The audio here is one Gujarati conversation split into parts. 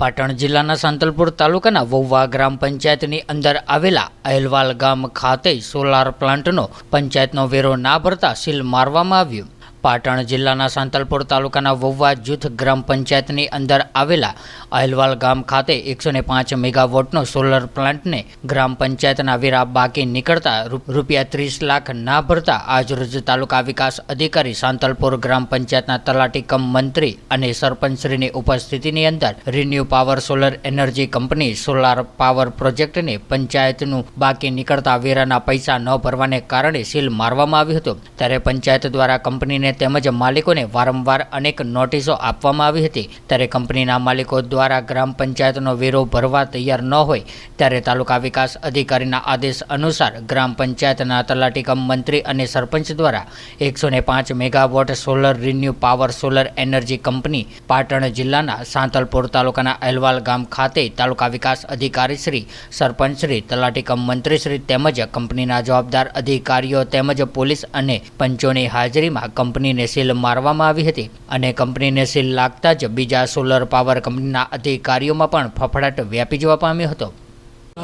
પાટણ જિલ્લાના સાંતલપુર તાલુકાના વૌવા ગ્રામ પંચાયતની અંદર આવેલા અહેલવાલ ગામ ખાતે સોલાર પ્લાન્ટનો પંચાયતનો વેરો ના ભરતા સીલ મારવામાં આવ્યું. પાટણ જિલ્લાના સાંતલપુર તાલુકાના વવ્વા જૂથ ગ્રામ પંચાયતની અંદર આવેલા અહેલવાલ ગામ ખાતે એકસો ને પાંચ મેગાવોટનો સોલર પ્લાન્ટને ગ્રામ પંચાયતના વેરા બાકી નીકળતા રૂપિયા ત્રીસ લાખ ના ભરતા આજરોજ તાલુકા વિકાસ અધિકારી સાંતલપુર ગ્રામ પંચાયતના તલાટી કમ મંત્રી અને સરપંચશ્રીની ઉપસ્થિતિની અંદર ReNew Power solar energy company solar power પ્રોજેક્ટને પંચાયતનું બાકી નીકળતા વેરાના પૈસા ન ભરવાને કારણે સીલ મારવામાં આવ્યું હતું. ત્યારે પંચાયત દ્વારા કંપનીને તેમજ માલિકોને વારંવાર અનેક નોટિસો આપવામાં આવી હતી. ત્યારે કંપનીના માલિકો દ્વારા ગ્રામ પંચાયતનો વેરો ભરવા તૈયાર ન હોય, ત્યારે તાલુકા વિકાસ અધિકારીના આદેશ અનુસાર ગ્રામ પંચાયતના તલાટીકમ મંત્રી અને સરપંચ દ્વારા એકસો પાંચ megawatt solar ReNew Power solar energy company Patan જિલ્લાના સાંતલપુર તાલુકાના અહેલવાલ ગામ ખાતે તાલુકા વિકાસ અધિકારી શ્રી, સરપંચ શ્રી તલાટીકમ મંત્રી શ્રી તેમજ કંપનીના જવાબદાર અધિકારીઓ તેમજ પોલીસ અને પંચોની હાજરીમાં કંપનીને સીલ મારવામાં આવી હતી અને કંપનીને સીલ લાગતા જ બીજા સોલર પાવર કંપનીના અધિકારીઓમાં પણ ફફડાટ વ્યાપી જવા પામ્યો હતો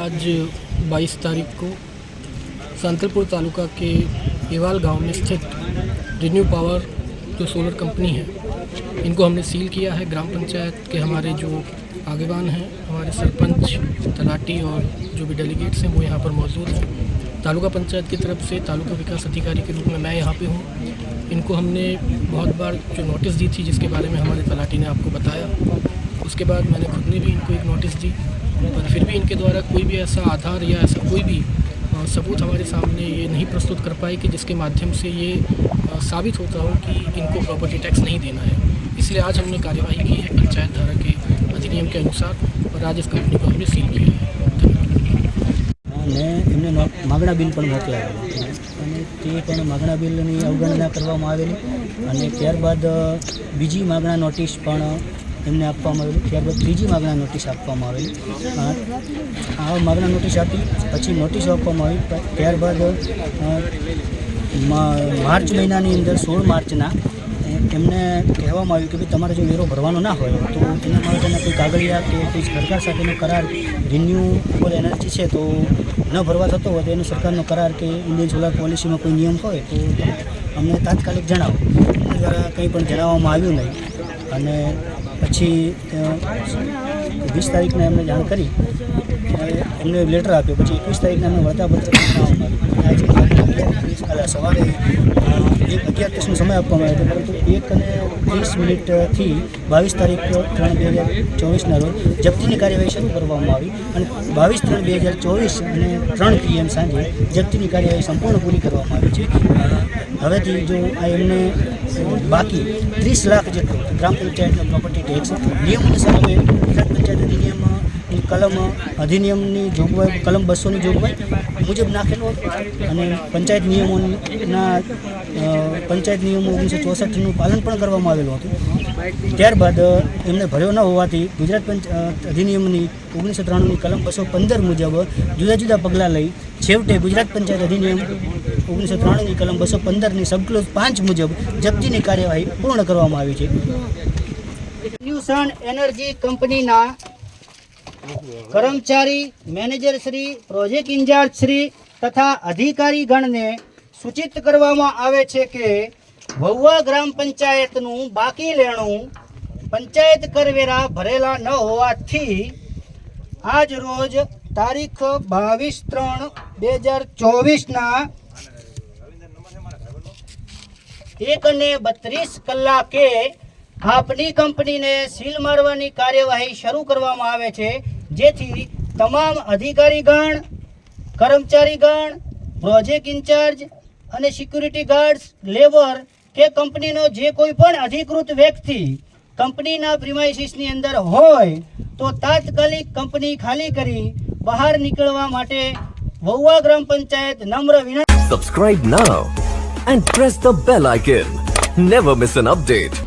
आज 22 तारीख को सांतलपुर तालुका के एवाल गांव में स्थित रिन्यू पावर जो सोलर कंपनी है इनको हमने सील किया है ग्राम पंचायत के हमारे जो आगेवान हैं। हमारे सरपंच, तलाटी और जो भी डेलीगेट्स हैं, वो यहाँ पर मौजूद हैं। तालुका पंचायत की तरफ़ से तालुका विकास अधिकारी के रूप में मैं यहाँ पे हूँ। इनको हमने बहुत बार जो नोटिस दी थी, जिसके बारे में हमारे तलाटी ने आपको बताया, उसके बाद मैंने खुद ने भी इनको एक नोटिस दी। पर फिर भी इनके द्वारा कोई भी ऐसा आधार या ऐसा कोई भी सबूत हमारे सामने ये नहीं प्रस्तुत कर पाए कि जिसके माध्यम से ये साबित होता हो कि इनको प्रॉपर्टी टैक्स नहीं देना है। इसलिए आज हमने कार्यवाही की है पंचायत धारा के अधिनियम के अनुसार और आज इस कंपनी को हमने सील किया है અને એમને નો- માગણા બિલ પણ મોકલાવેલા છે અને તે પણ માગણા બિલની અવગણના કરવામાં આવેલી અને ત્યારબાદ અ, બીજી માગણા નોટિસ પણ એમને આપવામાં આવેલી ત્યારબાદ ત્રીજી માગણા નોટિસ આપવામાં આવેલી અ, આ માગણા નોટિસ આપી પછી નોટિસ આપવામાં આવી પ- ત્યારબાદ અ, મા- માર્ચ મહિનાની અંદર સોળ માર્ચના એ- એમને કહેવામાં આવ્યું કે ભાઈ, તમારે જો વેરો ભરવાનો ના હોય, તો એના માટેના કોઈ કાગળિયા કે કોઈ સરકાર સાથેનો કરાર રિન્યુએબલ એનર્જી છે, તો ન ભરવા થતો હોય, તો એનો સરકારનો કરાર કે ઇન્ડિયન સોલાર પોલિસીમાં કોઈ નિયમ હોય, તો અમને તાત્કાલિક જણાવો. દ્વારા કંઈ પણ જણાવવામાં આવ્યું નહીં. અને પછી વીસ તારીખને એમને જાણ કરી. એમને લેટર આપ્યો. પછી એકવીસ તારીખના અમે વળતાપત્ર સવારે એક અગિયાર ત્રીસનો સમય આપવામાં આવ્યો પરંતુ એક અને ત્રીસ મિનિટથી બાવીસ તારીખ ત્રણ બે હજાર ચોવીસના રોજ જપ્તીની કાર્યવાહી શરૂ કરવામાં આવી અને બાવીસ ત્રણ બે હજાર ચોવીસ અને ત્રણ પીએમ સાંજે જપ્તીની કાર્યવાહી સંપૂર્ણ પૂરી કરવામાં આવી છે. હવેથી જો આ એમને બાકી ત્રીસ લાખ જેટલો ગ્રામ પંચાયતનો પ્રોપર્ટી ટેક્સ નિયમ અનુસાર હવે ગુજરાત પંચાયત કલમ, અધિનિયમની જોગવાઈ, કલમ બસોની જોગવાઈ મુજબ નાખેલો અને પંચાયત નિયમોના પંચાયત નિયમો ઓગણીસો ચોસઠનું પાલન પણ કરવામાં આવેલું હતું. ત્યારબાદ એમને ભર્યો ન હોવાથી ગુજરાત પંચ અધિનિયમની ઓગણીસો ત્રાણુંની કલમ બસો પંદર મુજબ જુદા જુદા પગલાં લઈ છેવટે ગુજરાત પંચાયત અધિનિયમ ઓગણીસો ત્રાણુંની કલમ બસો પંદરની સબક્લોઝ પાંચ મુજબ જપ્તીની કાર્યવાહી પૂર્ણ કરવામાં આવી છે. એનર્જી કંપનીના કર્મચારી, manager Shri, project incharge Shri તથા અધિકારી ગણને સૂચિત કરવામાં આવે છે કે વહુવા ગ્રામ પંચાયતનું બાકી લેણું પંચાયત કરવેરા ભરેલા ન હોવાથી આજ રોજ તારીખ બાવીસ ત્રણ બે હજાર ચોવીસના એક ને બત્રીસ કલાકે આપની કંપનીને સીલ મારવાની કાર્યવાહી શરૂ કરવામાં આવે છે. જેથી તમામ અધિકારીગણ, કર્મચારીગણ પ્રોજેક્ટ ઇન્ચાર્જ અને સિક્યુરિટી ગાર્ડ્સ લેબર કે કંપનીનો જે કોઈ પણ અધિકૃત વ્યક્તિ કંપનીના પ્રિમાઇસીસની અંદર હોય, તો તાત્કાલિક કંપની ખાલી કરી બહાર નીકળવા માટે વહુવા ગ્રામ પંચાયત નમ્ર વિનંતી subscribe now and press the bell icon never miss an update.